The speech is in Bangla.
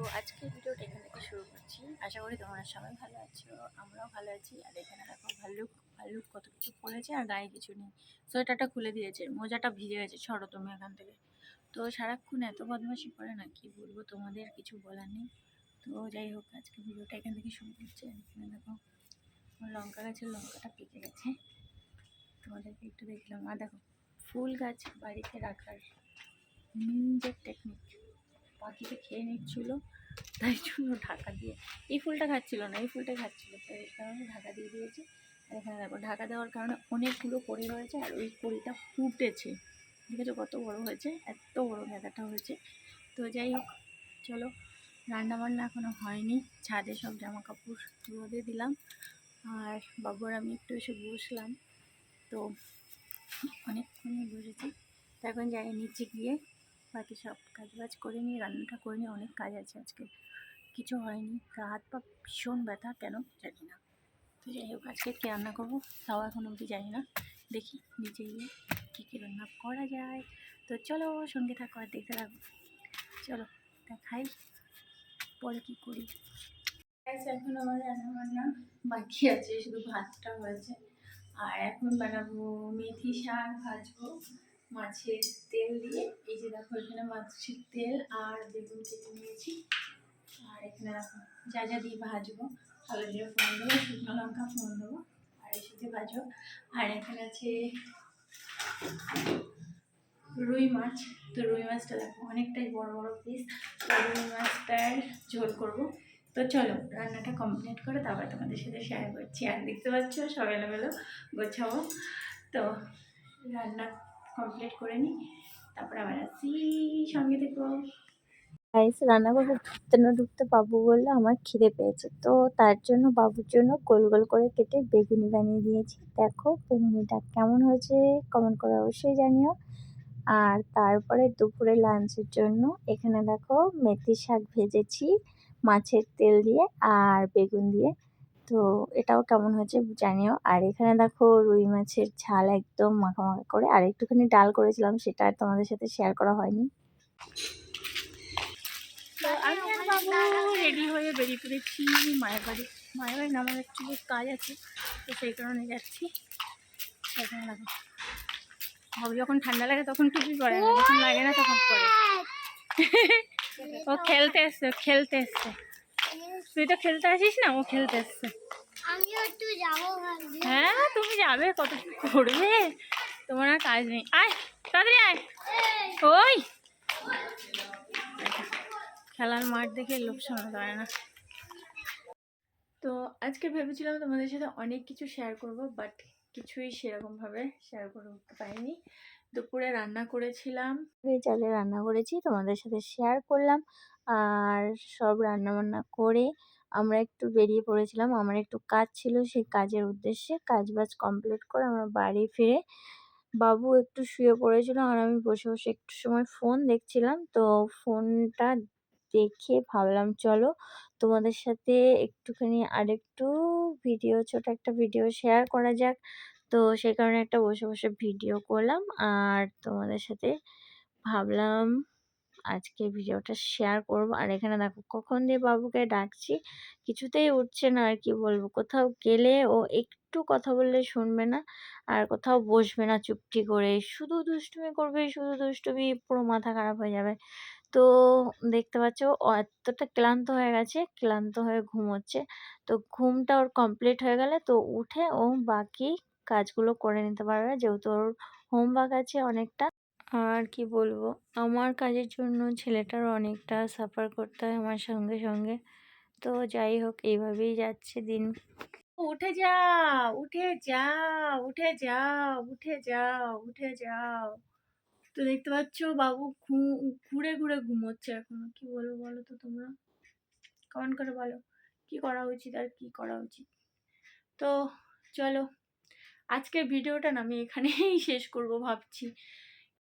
তো আজকে ভিডিওটা এখান থেকে শুরু করছি। আশা করি তোমরা সবাই ভালো আছো, আমরাও ভালো আছি। আর এখানে দেখো ভাল্লুক ভাল্লুক কত কিছু পড়েছে আর গায়ে কিছু নেই। সোয়েটারটা খুলে দিয়েছে, মোজাটা ভিজে গেছে ছড়ো তুমি এখান থেকে। তো সারাক্ষণ এত বদমাশি করে না, কি বলব তোমাদের, কিছু বলার নেই। তো যাই হোক, আজকে ভিডিওটা এখান থেকে শুরু করছি। এখানে দেখো লঙ্কা গাছের লঙ্কাটা পেকে গেছে। তোমাদেরকে একটু দেখলাম। আর দেখো, ফুল গাছ বাড়িতে রাখার নিজের টেকনিক পাখিতে খেয়ে নিচ্ছিল। তাই জন্য ঢাকা দিয়ে, এই ফুলটা খাচ্ছিল না, এই ফুলটা খাচ্ছিল তো এই কারণে ঢাকা দিয়ে দিয়েছি। আর এখানে দেখো, ঢাকা দেওয়ার কারণে অনেকগুলো কড়ি হয়েছে আর ওই কড়িটা ফুটেছে। ঠিক আছে কত বড় হয়েছে? এত বড় গাঁদাটা হয়েছে। তো যাই হোক, চলো রান্না বান্না এখনও হয়নি। ছাদে সব জামা কাপড় রোদে দিলাম। আর বাবুর আমি একটু এসে বসলাম। তো অনেকক্ষণই বসেছি। তো এখন যাই, নিচে গিয়ে বাকি সব কাজ বাজ করে নিয়ে, রান্নাটা করে নিয়ে অনেক কাজ আছে আজকে। কিছু হয়নি। গা হাত পা ভীষণ ব্যথা, কেন জানি না। তো যাই হোক, আজকে কী রান্না করব? তাও এখন অবধি জানি না। দেখি নিচে গিয়ে কী কী রান্না করা যায়। তো চলো, সঙ্গে থাকো আর দেখতে থাকো। চলো, দেখাই পরে কী করি। এখন আমার রান্না বান্না বাকি আছে, শুধু ভাতটা হয়েছে। আর এখন বানাবো মেথি শাক ভাজবো। মাছের তেল দিয়ে, এই যে দেখো এখানে মাছের তেল আর বেগুন কেটে নিয়েছি। আর এখানে যা যা দিয়ে ভাজবো, কালো জিরে ফোড়ন দেবো, শুকনো লঙ্কা ফোড়ন দেবো, আর এর সাথে ভাজবো। আর এখানে আছে রুই মাছ। তো রুই মাছটা দেখো অনেকটাই বড় বড় পিস তো রুই মাছটার ঝোল করব। তো চলো, রান্নাটা কমপ্লিট করে তারপর তোমাদের সাথে শেয়ার করছি। আর দেখতে পাচ্ছ সব এলোমেলো গোছাবো। তো রান্না কমপ্লিট করে নিই, তারপর আবার আসি সঙ্গে দেখো গাইস রান্নাঘরে ঢুকতে না ঢুকতে বাবু বলল আমার খিদে পেয়েছে, তো তার জন্য বাবুর জন্য গোল গোল করে কেটে বেগুনি বানিয়ে দিয়েছি। দেখো বেগুনিটা কেমন হয়েছে কমেন্ট করে অবশ্যই জানিও। আর তারপরে দুপুরে লাঞ্চের জন্য এখানে দেখো মেথি শাক ভেজেছি, মাছের তেল দিয়ে আর বেগুন দিয়ে। তো এটাও কেমন হয়েছে জানিও। আর এখানে দেখো রুই মাছের ঝাল একদম মাখা মাখা করে। আর একটুখানি ডাল করেছিলাম, সেটা আর তোমাদের সাথে শেয়ার করা হয়নি। আর রেডি হয়ে বেরিয়ে পড়েছি। মায়ের বাড়ি মায়ের বাড়ি আমার একটু কাজ আছে, তো সেই কারণে যাচ্ছি। বাবু যখন ঠান্ডা লাগে তখন টুপি পরে যখন লাগে না তখন পরে ও খেলতে এসছে খেলতে এসছে। তুই তো খেলতে আসিস না ও খেলতে আসছে হ্যাঁ তুমি যাবে কত কি করবে? তোমার আর কাজ নেই। আয় তাড়াতাড়ি আয়। ওই। খেলার মাঠ দেখে লোক সামলাতে পারে না। তো আজকে ভেবেছিলাম তোমাদের সাথে অনেক কিছু শেয়ার করব বাট কিছুই সেরকমভাবে শেয়ার করে উঠতে পারিনি। দুপুরে রান্না করেছিলাম। চালে রান্না করেছি, তোমাদের সাথে শেয়ার করলাম। আর সব রান্না বান্না করে আমরা একটু বেরিয়ে পড়েছিলাম। আমার একটু কাজ ছিল সেই কাজের উদ্দেশ্যে। কাজ বাজ কমপ্লিট করে আমরা বাড়ি ফিরে বাবু একটু শুয়ে পড়েছিল আর আমি বসে বসে একটু সময় ফোন দেখছিলাম। তো ফোনটা দেখে ভাবলাম, চলো তোমাদের সাথে একটুখানি আরেকটু ভিডিও ছোট একটা ভিডিও শেয়ার করা যাক। তো সেই কারণে একটা বসে বসে ভিডিও করলাম। আর তোমাদের সাথে ভাবলাম আজকে ভিডিওটা শেয়ার করব। আর এখানে দেখো, কখন দিয়ে বাবুকে ডাকছি, কিছুতেই উঠছে না আর কি বলব। কোথাও গেলে ও একটু কথা বললে শুনবে না, আর কোথাও বসবে না চুপটি করে। শুধু দুষ্টুমি করবে, শুধু দুষ্টুমি, পুরো মাথা খারাপ হয়ে যাবে। তো দেখতে পাচ্ছ, ও এতটা ক্লান্ত হয়ে গেছে, ক্লান্ত হয়ে ঘুমোচ্ছে। তো ঘুমটা ওর কমপ্লিট হয়ে গেলে তো উঠে ও বাকি কাজগুলো করে নিতে পারবে। যেহেতু ওর হোমওয়ার্ক আছে অনেকটা। আর কি বলব? আমার কাজের জন্য ছেলেটার অনেকটা সাফার করতে হয় আমার সঙ্গে সঙ্গে। তো যাই হোক এইভাবেই যাচ্ছে দিন। উঠে যাও উঠে যাও উঠে যাও উঠে যাও উঠে যাও। তো দেখতে পাচ্ছ বাবু ঘু- ঘুরে ঘুরে ঘুমোচ্ছে এখন। কি বলব বলো তো তোমরা? কমেন্ট করে বলো? কি করা উচিত আর কি করা উচিত? তো চলো আজকের ভিডিওটা না আমি এখানেই শেষ করব ভাবছি।